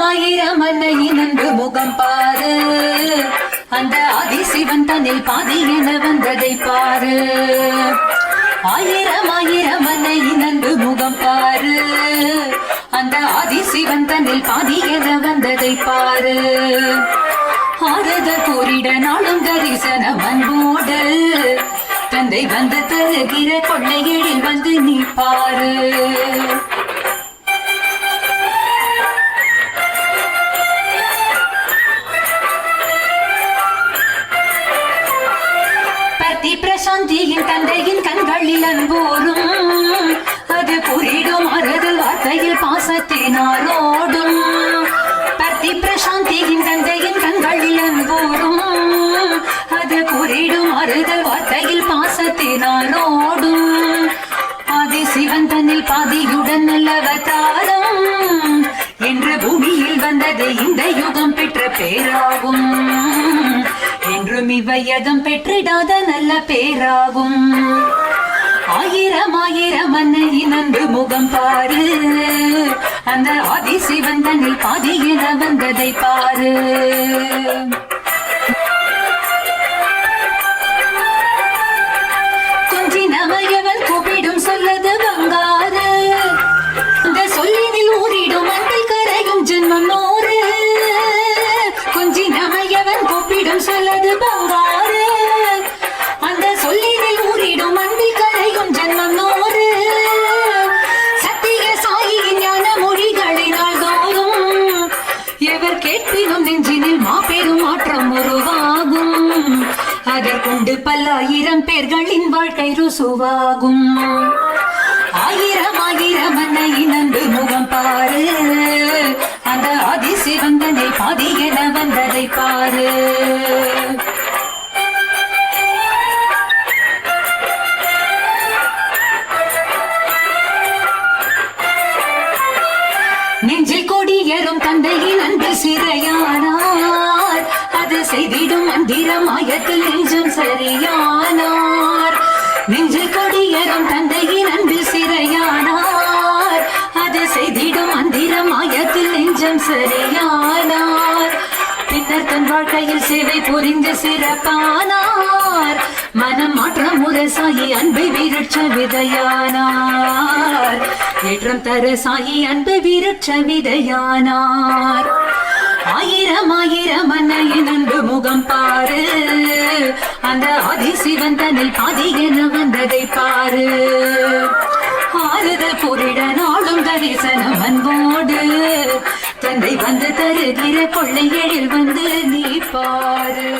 ஆயிரமல்லையை நன்கு முகம் பாரு. அந்த ஆதிசிவன் தன்னில் பாதி என வந்ததை பாரு. ஆயிரம் ஆயிரம் அன்னையை நன்கு முகம் பாரு. அந்த ஆதிசிவன் தன்னில் பாதி என வந்ததை பாரு. ஆறுதல் கூறிட நாளும் தரிசனம் அன்போடு தந்தை வந்து தருகிற கொள்ளையடில் வந்து நீ பாரு பத்தி தந்தையின் கண்களில் அன்போரும் அது புரிடும் அறது வார்த்தையில் பாசத்தினாரோடும். பத்தி பிரசாந்தியின் தந்தையின் கண்களில் அன்போரும் அது புரிடும் அறுதல் வார்த்தையில் பாசத்தினாரோடும். பாதி சிவன் தன்னில் பாதியுடன் நல்லவதாரம் என்று பூமியில் வந்தது இந்த யுகம் பெற்ற பேராகும். என்றும் இவையகம் பெற்றிடாத நல்ல பேராகும். ஆயிரம் ஆயிரம் அன்னையின் முகம் பாரு. அந்த ஆதி சிவன் தன்னில் பாதி என வந்ததை பாரு. கேட்பினும் நெஞ்சினில் மாபெரும் மாற்றம் உருவாகும். அதற்குண்டு பல்லாயிரம் பேர்களின் வாழ்க்கை ருசுவாகும். ஆயிரம் ஆயிரம் அன்னையின் அன்பு முகம் பாரு. அந்த ஆதிசிவந்தனை பாதி என வந்ததை பாரு. நெஞ்சில் கொடியரும் தந்தையின் அன்பு சிறையானார். அது செய்திடும் மந்திரம் ஆயத்தில் நெஞ்சம் சரியானார். நெஞ்சில் கொடியரும் தந்தையின் அன்பு சிறையானார். அது செய்திடும் மந்திரம் ஆயத்தில் நெஞ்சம் சரி தன் வாழ்க்கையில் சேவை புரிந்து சிறப்பானார். மனம் மாற்றம் முரசாயி அன்பை விருட்ச விதையானார். ஏற்றம் தர சாயி அன்பை விருட்ச விதையானார். ஆயிரம் ஆயிரம் அன்னையின் அன்பு முகம் பாரு. அந்த ஆதிசிவன் தன்னில் பாதி என வந்ததை பாரு. ஆறுதல் பொருட நாளும் தரிசனம் அன்போடு. தந்தை வந்து தருகிற கொள்ளையடில் வந்து நீ பாரு.